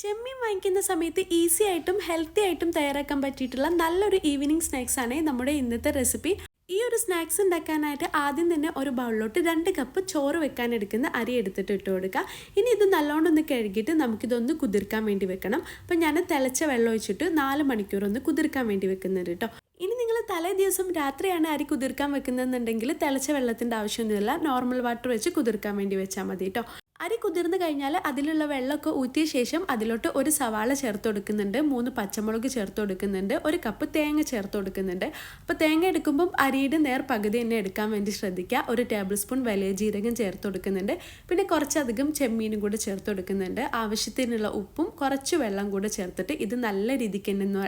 ചെമ്മീൻ വാങ്ങിക്കുന്ന സമയത്ത് ഈസി ആയിട്ടും ഹെൽത്തി ആയിട്ടും തയ്യാറാക്കാൻ പറ്റിയിട്ടുള്ള നല്ലൊരു ഈവനിങ് സ്നാക്സ് ആണ് നമ്മുടെ ഇന്നത്തെ റെസിപ്പി ഈ ഒരു സ്നാക്സ് ഉണ്ടാക്കാനായിട്ട് ആദ്യം തന്നെ ഒരു ബൗളിലോട്ട് രണ്ട് കപ്പ് ചോറ് വെക്കാൻ എടുക്കുന്ന അരി എടുത്തിട്ട് ഇട്ട് കൊടുക്കുക. ഇനി ഇത് നല്ലോണം ഒന്ന് കഴുകിയിട്ട് നമുക്കിതൊന്ന് കുതിർക്കാൻ വേണ്ടി വെക്കണം. അപ്പം ഞാൻ തിളച്ച വെള്ളം ഒഴിച്ചിട്ട് നാല് മണിക്കൂർ ഒന്ന് കുതിർക്കാൻ വേണ്ടി വെക്കുന്നുണ്ട് കേട്ടോ ഇനി നിങ്ങൾ തലേ ദിവസം രാത്രിയാണ് അരി കുതിർക്കാൻ വെക്കുന്നതെന്നുണ്ടെങ്കിൽ തിളച്ച വെള്ളത്തിന്റെ ആവശ്യമൊന്നുമില്ല. നോർമൽ വാട്ടർ വെച്ച് കുതിർക്കാൻ വേണ്ടി വെച്ചാൽ മതി കേട്ടോ അരി കുതിർന്നു കഴിഞ്ഞാൽ അതിലുള്ള വെള്ളമൊക്കെ ഊറ്റിയ ശേഷം അതിലോട്ട് ഒരു സവാള ചേർത്ത് കൊടുക്കുന്നുണ്ട്. മൂന്ന് പച്ചമുളക് ചേർത്ത് കൊടുക്കുന്നുണ്ട്. ഒരു കപ്പ് തേങ്ങ ചേർത്ത് കൊടുക്കുന്നുണ്ട്. അപ്പോൾ തേങ്ങ എടുക്കുമ്പം അരിയുടെ നേർ പകുതി തന്നെ എടുക്കാൻ വേണ്ടി ശ്രദ്ധിക്കുക. ഒരു ടേബിൾ സ്പൂൺ വലിയ ജീരകം ചേർത്ത് കൊടുക്കുന്നുണ്ട്. പിന്നെ കുറച്ചധികം ചെമ്മീനും കൂടെ ചേർത്ത് കൊടുക്കുന്നുണ്ട്. ആവശ്യത്തിനുള്ള ഉപ്പും കുറച്ച് വെള്ളം കൂടെ ചേർത്തിട്ട് ഇത് നല്ല രീതിക്ക് തന്നെ ഒന്ന്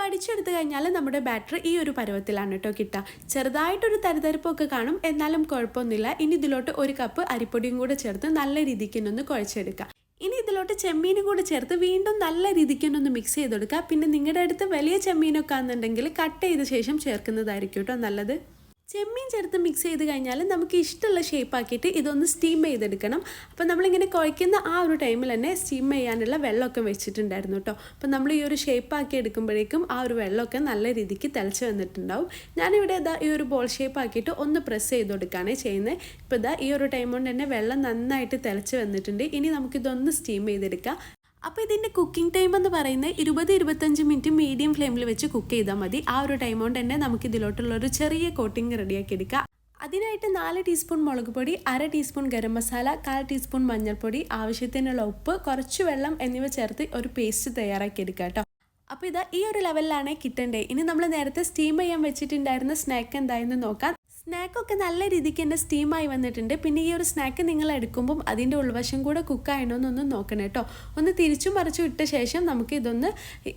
അപ്പോൾ അടിച്ചെടുത്ത് കഴിഞ്ഞാൽ നമ്മുടെ ബാറ്ററി ഈ ഒരു പരുവത്തിലാണ് കേട്ടോ കിട്ടുക. ചെറുതായിട്ടൊരു തരിതരിപ്പൊക്കെ കാണും എന്നാലും കുഴപ്പമൊന്നുമില്ല. ഇനി ഇതിലോട്ട് ഒരു കപ്പ് അരിപ്പൊടിയും കൂടെ ചേർത്ത് നല്ല രീതിക്ക് ഒന്ന് കുഴച്ചെടുക്കുക. ഇനി ഇതിലോട്ട് ചെമ്മീനും കൂടെ ചേർത്ത് വീണ്ടും നല്ല രീതിക്ക് ഒന്ന് മിക്സ് ചെയ്തെടുക്കുക. പിന്നെ നിങ്ങളുടെ അടുത്ത് വലിയ ചെമ്മീനൊക്കെ ആണെന്നുണ്ടെങ്കിൽ കട്ട് ചെയ്ത ശേഷം ചേർക്കുന്നതായിരിക്കും കേട്ടോ നല്ലത്. ചെമ്മീൻ ചേർത്ത് മിക്സ് ചെയ്ത് കഴിഞ്ഞാൽ നമുക്ക് ഇഷ്ടമുള്ള ഷേപ്പ് ആക്കിയിട്ട് ഇതൊന്ന് സ്റ്റീം ചെയ്തെടുക്കണം. അപ്പോൾ നമ്മളിങ്ങനെ കുഴയ്ക്കുന്ന ആ ഒരു ടൈമിൽ തന്നെ സ്റ്റീം ചെയ്യാനുള്ള വെള്ളമൊക്കെ വെച്ചിട്ടുണ്ടായിരുന്നു കേട്ടോ. അപ്പോൾ നമ്മൾ ഈ ഒരു ഷേപ്പ് ആക്കി എടുക്കുമ്പോഴേക്കും ആ ഒരു വെള്ളമൊക്കെ നല്ല രീതിക്ക് തിളച്ച് വന്നിട്ടുണ്ടാവും. ഞാനിവിടെ ഇതാ ഈ ഒരു ബോൾ ഷേപ്പ് ആക്കിയിട്ട് ഒന്ന് പ്രസ് ചെയ്ത് കൊടുക്കുകയാണ് ചെയ്യുന്നത്. ഇപ്പോൾ ഇതാ ഈ ഒരു ടൈം കൊണ്ട് തന്നെ വെള്ളം നന്നായിട്ട് തിളച്ച് വന്നിട്ടുണ്ട്. ഇനി നമുക്കിതൊന്ന് സ്റ്റീം ചെയ്തെടുക്കാം. അപ്പോൾ ഇതിന്റെ കുക്കിംഗ് ടൈം എന്ന് പറയുന്നത് ഇരുപത് ഇരുപത്തഞ്ച് മിനിറ്റ് മീഡിയം ഫ്ലെയിമിൽ വെച്ച് കുക്ക് ചെയ്താൽ മതി. ആ ഒരു ടൈം കൊണ്ട് തന്നെ നമുക്ക് ഇതിലോട്ടുള്ള ഒരു ചെറിയ കോട്ടിങ് റെഡിയാക്കി എടുക്കാം. അതിനായിട്ട് നാല് ടീസ്പൂൺ മുളക് പൊടി അര ടീസ്പൂൺ ഗരം മസാല കാൽ ടീസ്പൂൺ മഞ്ഞൾപ്പൊടി ആവശ്യത്തിനുള്ള ഉപ്പ് കുറച്ച് വെള്ളം എന്നിവ ചേർത്ത് ഒരു പേസ്റ്റ് തയ്യാറാക്കി എടുക്കുക കേട്ടോ. അപ്പോൾ ഇതാ ഈ ഒരു ലെവലിലാണ് കിട്ടേണ്ടത് ഇനി നമ്മൾ നേരത്തെ സ്റ്റീം ചെയ്യാൻ വെച്ചിട്ടുണ്ടായിരുന്ന സ്നാക്ക് എന്തായെന്ന് നോക്കാം. സ്നാക്കൊക്കെ നല്ല രീതിക്ക് തന്നെ സ്റ്റീമായി വന്നിട്ടുണ്ട്. പിന്നെ ഈ ഒരു സ്നാക്ക് നിങ്ങൾ എടുക്കുമ്പം അതിന്റെ ഉൾവശം കൂടെ കുക്കായണോ എന്നൊന്ന് നോക്കണം കേട്ടോ ഒന്ന് തിരിച്ചും മറിച്ചും ഇട്ട ശേഷം നമുക്ക് ഇതൊന്ന്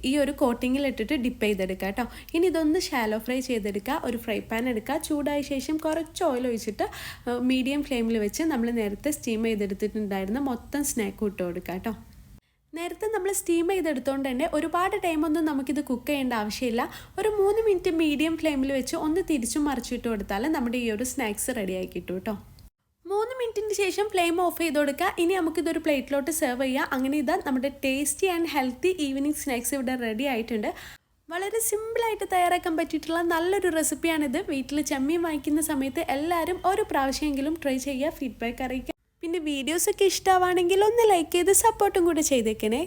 ഈ ഒരു കോട്ടിങ്ങിൽ ഇട്ടിട്ട് ഡിപ്പ് ചെയ്തെടുക്കാം കേട്ടോ ഇനി ഇതൊന്ന് ഷാലോ ഫ്രൈ ചെയ്തെടുക്കുക ഒരു ഫ്രൈ പാൻ എടുക്കുക ചൂടായ ശേഷം കുറച്ച് ഓയിൽ ഒഴിച്ചിട്ട് മീഡിയം ഫ്ലെയിമിൽ വെച്ച് നമ്മൾ നേരത്തെ സ്റ്റീം ചെയ്തെടുത്തിട്ടുണ്ടായിരുന്ന മൊത്തം സ്നാക്ക് ഇട്ട് കൊടുക്കുക കേട്ടോ നേരത്തെ നമ്മൾ സ്റ്റീം ചെയ്തെടുത്തോണ്ട് തന്നെ ഒരുപാട് ടൈമൊന്നും നമുക്കിത് കുക്ക് ചെയ്യേണ്ട ആവശ്യമില്ല. ഒരു മൂന്ന് മിനിറ്റ് മീഡിയം ഫ്ലെയിമിൽ വെച്ച് ഒന്ന് തിരിച്ചും മറിച്ചിട്ട് കൊടുത്താൽ നമ്മുടെ ഈ ഒരു സ്നാക്സ് റെഡി ആക്കി കിട്ടും കേട്ടോ മൂന്ന് മിനിറ്റിന് ശേഷം ഫ്ലെയിം ഓഫ് ചെയ്ത് കൊടുക്കുക. ഇനി നമുക്കിതൊരു പ്ലേറ്റിലോട്ട് സെർവ് ചെയ്യാം. അങ്ങനെ ഇതാ നമ്മുടെ tasty and healthy evening snacks ഇവിടെ റെഡി ആയിട്ടുണ്ട്. വളരെ സിമ്പിളായിട്ട് തയ്യാറാക്കാൻ പറ്റിയിട്ടുള്ള നല്ലൊരു റെസിപ്പിയാണിത് വീട്ടിൽ ചെമ്മീൻ വാങ്ങിക്കുന്ന സമയത്ത് എല്ലാവരും ഒരു പ്രാവശ്യമെങ്കിലും ട്രൈ ചെയ്യുക. ഫീഡ്ബാക്ക് അറിയിക്കുക. പിന്നെ വീഡിയോസൊക്കെ ഇഷ്ടമാവാണെങ്കിൽ ഒന്ന് ലൈക്ക് ചെയ്ത് സപ്പോർട്ടും കൂടെ ചെയ്തേക്കണേ.